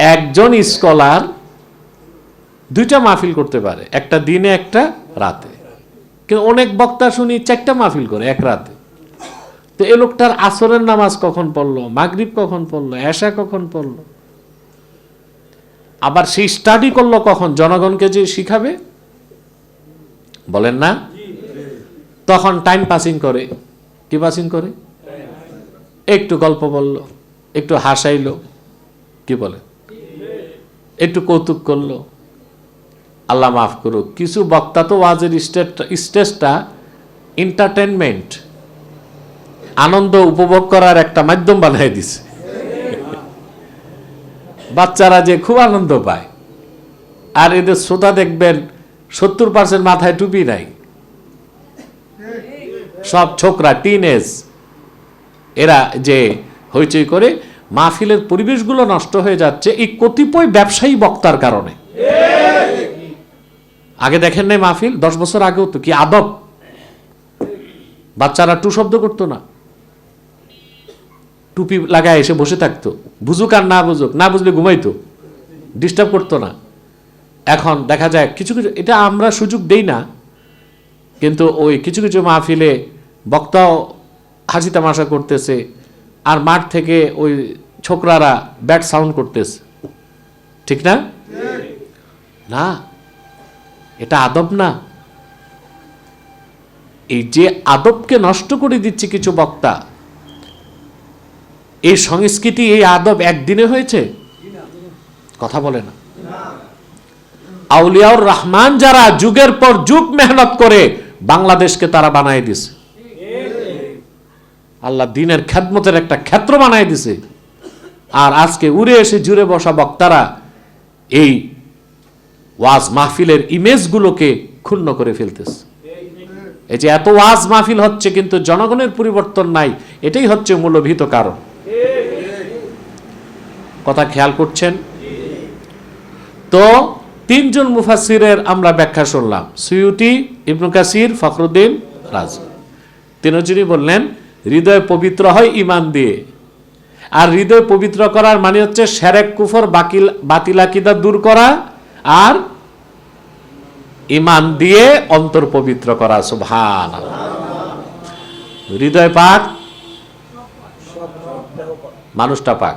একজন স্কলার দুইটা মাহফিল করতে পারে, একটা দিনে, একটা রাতে। কিন্তু অনেক বক্তা শুনি চারটা মাহফিল করে, এক রাতে। তো এ লোকটার আসরের নামাজ কখন পড়ল, মাগরিব কখন পড়ল, এশা কখন পড়ল? আবার সেই স্টাডি করল কখন, জনগণকে যে শিখাবে? বলেন না? তখন টাইম পাসিং করে। কি পাসিং করে? একটু গল্প বলল, একটু হাসাইলো, কি বলে? একটু কৌতুক করল। আল্লাহ মাফ করুক। কিছু বক্তা তো ওয়াজের স্টেজটা এন্টারটেনমেন্ট আনন্দ উপভোগ করার একটা মাধ্যম বানিয়ে দিছে। বাচ্চারা যে খুব আনন্দ পায়। আর এদের শ্রোতা দেখবেন সত্তর পার্সেন্ট মাথায় টুপি নাই। সব ছোকরা টিন এরা যে হইচই করে মাহফিলের পরিবেশগুলো নষ্ট হয়ে যাচ্ছে এই কতিপয় ব্যবসায়ী বক্তার কারণে। আগে দেখেন নাই মাহফিল? দশ বছর আগেও তো, কি আদব? বাচ্চারা টু শব্দ করতো না। টুপি লাগায় এসে বসে থাকতো। বুঝুক আর না বুঝুক, না বুঝলে ঘুমাইতো। ডিস্টার্ব করতো না। এখন দেখা যায় কিছু কিছু, এটা আমরা সুযোগ দেই না, কিন্তু ওই কিছু কিছু মাহফিলে বক্তাও হাসি তামাশা করতেছে। আর মাঠ থেকে ওই ছোকরারা ব্যাট সাউন্ড করতেছে। ঠিক না? না, এটা আদব না। এই যে আদবকে নষ্ট করে দিচ্ছে কিছু বক্তা, এই সংস্কৃতি, এই আদব একদিনে হয়েছে? কথা বলে না। আউলিয়াউর রহমান যারা যুগের পর যুগ মেহনত করে বাংলাদেশকে তারা বানাই দিছে আল্লাহ দিনের খ্যাতমতের একটা ক্ষেত্র বানাই দিছে। আর আজকে উড়ে এসে জুড়ে বসা বক্তারা এই ওয়াজ মাহফিলের ইমেজগুলোকে ক্ষুণ্ণ করে ফেলতেছে। এই যে এত ওয়াজ মাহফিল হচ্ছে কিন্তু জনগণের পরিবর্তন নাই, এটাই হচ্ছে মূলভীত কারণ। কথা খেয়াল করছেন? তো তিনজন মুফাসিরের আমরা ব্যাখ্যা শুনলাম সুয়ুটি ইবনু কাসির, ফখরুদ্দিন, রাজ। তিনজনই বললেন হৃদয় পবিত্র হয় ইমান দিয়ে। আর হৃদয় পবিত্র করার মানে হচ্ছে সেরেক, কুফর, বাকিল বাতিলাকিদা দূর করা আর ইমান দিয়ে অন্তর পবিত্র করা সুভান হৃদয় পাক, মানুষটা পাক।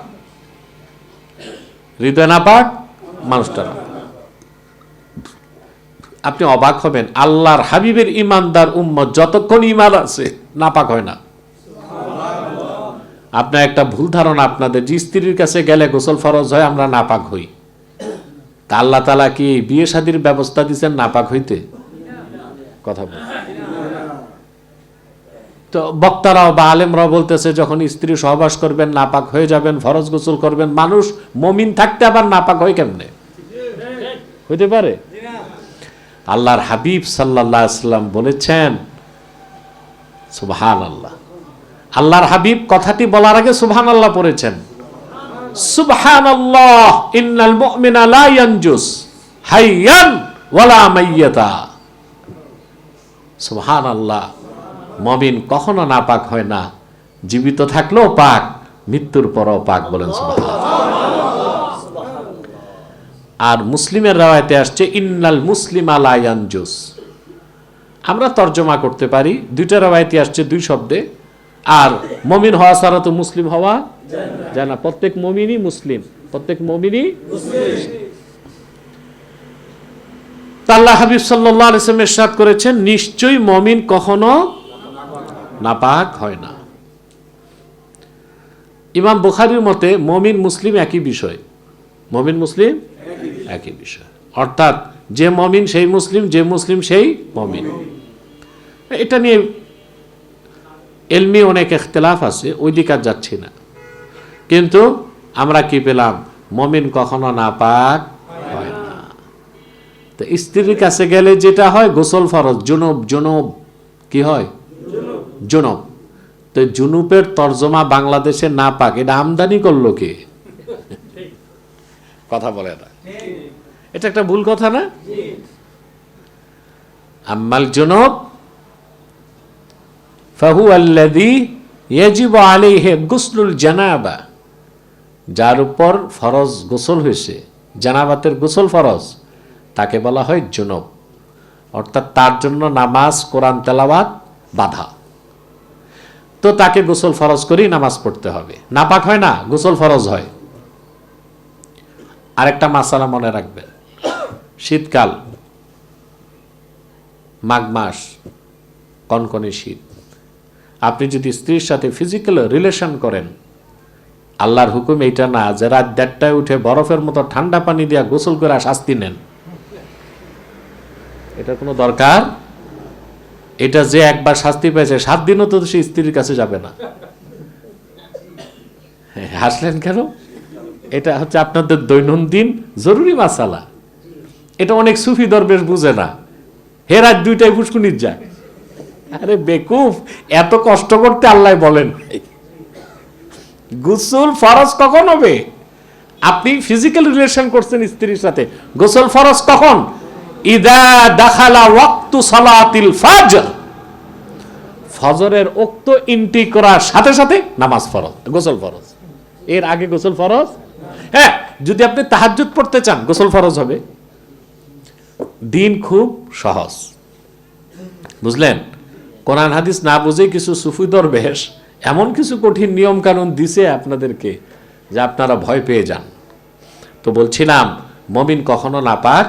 হৃদয় না পাক, মানুষটা না আপনি অবাক হবেন, আল্লাহর হাবিবের ইমানদার উম্মত যতক্ষণ ইমান আছে, নাপাক হয় না। আপনার একটা ভুল ধারণা আপনাদের, যে স্ত্রীর কাছে গেলে গোসল ফরজ হয়, আমরা নাপাক হই। তা আল্লাহ তালা কি বিয়ে শাদির ব্যবস্থা দিচ্ছেন নাপাক হইতে? কথা বল। তো বক্তারাও বা আলেমরাও বলতেছে, যখন স্ত্রী সহবাস করবেন, নাপাক হয়ে যাবেন, ফরজ গোসল করবেন, মানুষ মমিন থাকতে আবার নাপাক হয় কেমনে? হইতে পারে? আল্লাহর হাবিব সাল্লাহ সাল্লাম বলেছেন সুবহান আল্লাহ আল্লাহর হাবিব কথাটি বলার আগে সুবহান আল্লাহ পড়েছেন। সুবহান আল্লাহ ইন্নাল মুমিনা লা ইয়ানজুস হাইয়ান ওয়ালা মাইয়াতা। সুবহান আল্লাহ মমিন কখনো নাপাক হয় না। জীবিত থাকলেও পাক, মৃত্যুর পরও পাক বলেন আর মুসলিমের রাওয়ায়তে আসছে, ইন্নাল মুসলিম আলায়ানজুস আমরা তর্জমা করতে পারি, দুইটা রাওয়ায়তে আসছে দুই শব্দে। আর মমিন হওয়া ছাড়া তো মুসলিম হওয়া যায় না। প্রত্যেক মমিনই মুসলিম। প্রত্যেক মমিনই তা আল্লাহ হাবিব সাল্লাহ আলিয়াম এরশাদ করেছেন, নিশ্চয়ই মমিন কখনো নাপাক হয় না। ইমাম বুখারির মতে মমিন মুসলিম একই বিষয়। মমিন মুসলিম একই বিষয়। অর্থাৎ যে মমিন সেই মুসলিম, যে মুসলিম সেই মমিন। এটা নিয়ে এলমি অনেক এখতলাফ আছে, ওই দিকে আর যাচ্ছি না। কিন্তু আমরা কি পেলাম? মমিন কখনো না পাক হয় না। তো স্ত্রীর কাছে গেলে যেটা হয়, গোসল ফরজ। জুনুব জুনুব, কি হয়? জুনুব। তো জুনুপের তর্জমা বাংলাদেশে না পাক এটা আমদানি করল কে? কথা বলে না। এটা একটা ভুল কথা না? আম্মাল জুনুব ফাহু আল্লাযী ইয়াজিবু আলাইহি গুসলুল জানাবা, যার উপর ফরজ গোসল হয়েছে, জানাবাতের গোসল ফরজ, তাকে বলা হয় জুনব। অর্থাৎ তার জন্য নামাজ, কোরআন তেলাওয়াত বাধা। তো তাকে গোসল ফরজ করেই নামাজ পড়তে হবে। নাপাক হয় না, গোসল ফরজ হয়। আরেকটা মাসালা মনে রাখবেন। শীতকাল, মাঘ মাস, কনকনে শীত। আপনি যদি স্ত্রীর সাথে ফিজিক্যাল রিলেশন করেন, আল্লাহর হুকুম এইটা না যে রাত দেড়টায় উঠে বরফের মতো ঠান্ডা পানি দিয়া গোসল করে শাস্তি নেন। এটা কোনো দরকার? এটা যে একবার শাস্তি পেয়েছে, সাত দিনও তো সে স্ত্রীর কাছে যাবে না। হাসলেন কেন? এটা হচ্ছে আপনাদের দৈনন্দিন জরুরি মাসালা। এটা অনেক সুফি দরবেশ বুঝে না। হে রাত দুইটায় ফুসকুনির যায়। আরে বেকুফ, এত কষ্ট করতে আল্লাহ বলেন। গোসল ফরজ কখন হবে? আপনি ফিজিক্যাল রিলেশন করছেন স্ত্রীর সাথে। গোসল ফরজ কখন? ইদা দাখালা ওয়াক্তু সালাতিল ফাজর। ফজরের উক্ত ইন্টি করার সাথে সাথে নামাজ ফরজ, গোসল ফরজ। এর আগে গোসল ফরজ? হ্যাঁ যদি আপনি তাহাজ্জুদ পড়তে চান, গোসল ফরজ হবে। দিন খুব সহজ। বুঝলেন? কোরআন হাদিস না বুঝে কিছু সুফি দরবেশ এমন কিছু কঠিন নিয়ম কানুন দিছে আপনাদেরকে যে আপনারা ভয় পেয়ে যান। তো বলছিলাম, মমিন কখনো না পাক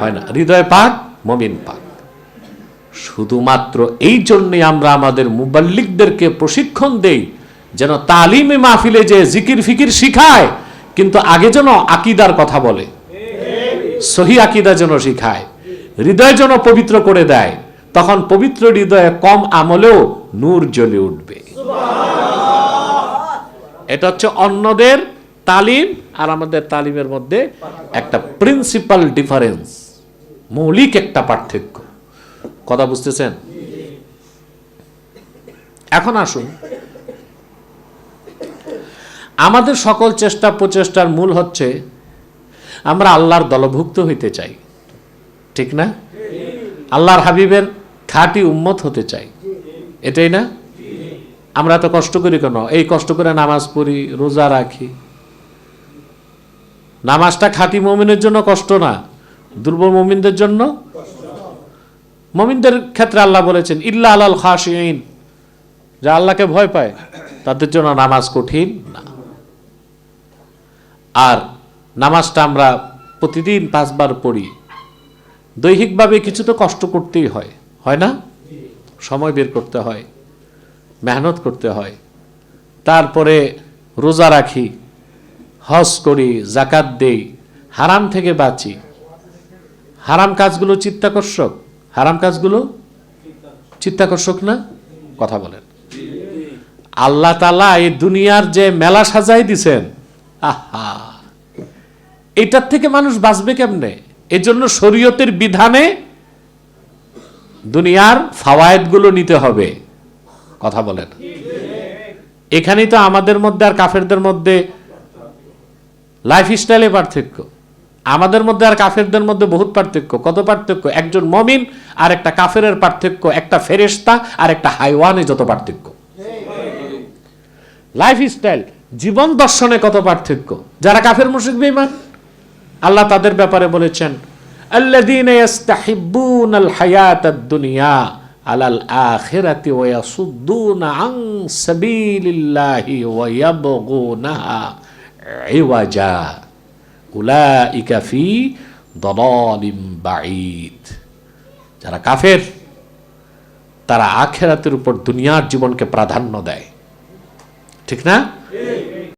হয় না। হৃদয় পাক, মমিন পাক। শুধুমাত্র এই জন্যই আমরা আমাদের মুবাল্লিকদেরকে প্রশিক্ষণ দেই, যেন তালিমে মাহফিলে যে জিকির ফিকির শিখায়, কিন্তু আগে যেন আকিদার কথা বলে। সহি আকিদা যেন শিখায়। হৃদয় যেন পবিত্র করে দেয়। তখন পবিত্র হৃদয়ে কম আমলেও নূর জ্বলে উঠবে। এটা হচ্ছে অন্যদের তালিম আর আমাদের তালিমের মধ্যে একটা প্রিন্সিপাল ডিফারেন্স মৌলিক একটা পার্থক্য। কথা বুঝতেছেন? এখন আসুন। আমাদের সকল চেষ্টা প্রচেষ্টার মূল হচ্ছে আমরা আল্লাহর দলভুক্ত হইতে চাই। ঠিক না? আল্লাহর হাবিবের খাঁটি উম্মত হতে চাই। এটাই না? আমরা তো কষ্ট করি কেন? এই কষ্ট করে নামাজ পড়ি, রোজা রাখি। নামাজটা খাঁটি মমিনের জন্য কষ্ট না? দুর্বল মমিনদের জন্য? মমিনদের ক্ষেত্রে আল্লাহ বলেছেন, ইল্লা আলাল খাসিন যা আল্লাহকে ভয় পায়, তাদের জন্য নামাজ কঠিন না। আর নামাজটা আমরা প্রতিদিন পাঁচবার পড়ি। দৈহিকভাবে কিছু তো কষ্ট করতেই হয়। হয় না? সময় বের করতে হয়, মেহনত করতে হয়। তারপরে রোজা রাখি, হজ করি জাকাত দেই, হারাম থেকে বাঁচি। হারাম কাজগুলো চিত্তাকর্ষক। হারাম কাজগুলো চিত্তাকর্ষক না? কথা বলেন। আল্লাহ তালা এই দুনিয়ার যে মেলা সাজাই দিছেন, আহা! এটার থেকে মানুষ বাঁচবে কেমনে? এজন্য শরীয়তের বিধানে দুনিয়ার ফাওয়ায়েদগুলো নিতে হবে। কথা বলেন। এখানেই তো আমাদের মধ্যে আর কাফেরদের মধ্যে লাইফ স্টাইলে পার্থক্য। আমাদের মধ্যে আর কাফেরদের মধ্যে বহুত পার্থক্য। কত পার্থক্য? একজন মমিন আর একটা কাফেরের পার্থক্য, একটা ফেরেস্তা আর একটা হাইওয়ানে যত পার্থক্য। লাইফ স্টাইল জীবন দর্শনে কত পার্থক্য? যারা কাফের, মুশরিক, বেঈমান? আল্লাহ তাদের ব্যাপারে বলেছেন ইস্তাহিব্বুনাল হায়াতাদ দুনিয়া আলাল আখিরাতি ওয়া ইয়াসুদ্দুনা আন সাবিলিল্লাহি ওয়া ইয়াবগুনাহা ইওয়াজা। উলাইকা ফি দালালিম বাঈদ। যারা কাফের, তারা আখেরাতের উপর দুনিয়ার জীবনকে প্রাধান্য দেয়। ঠিক না?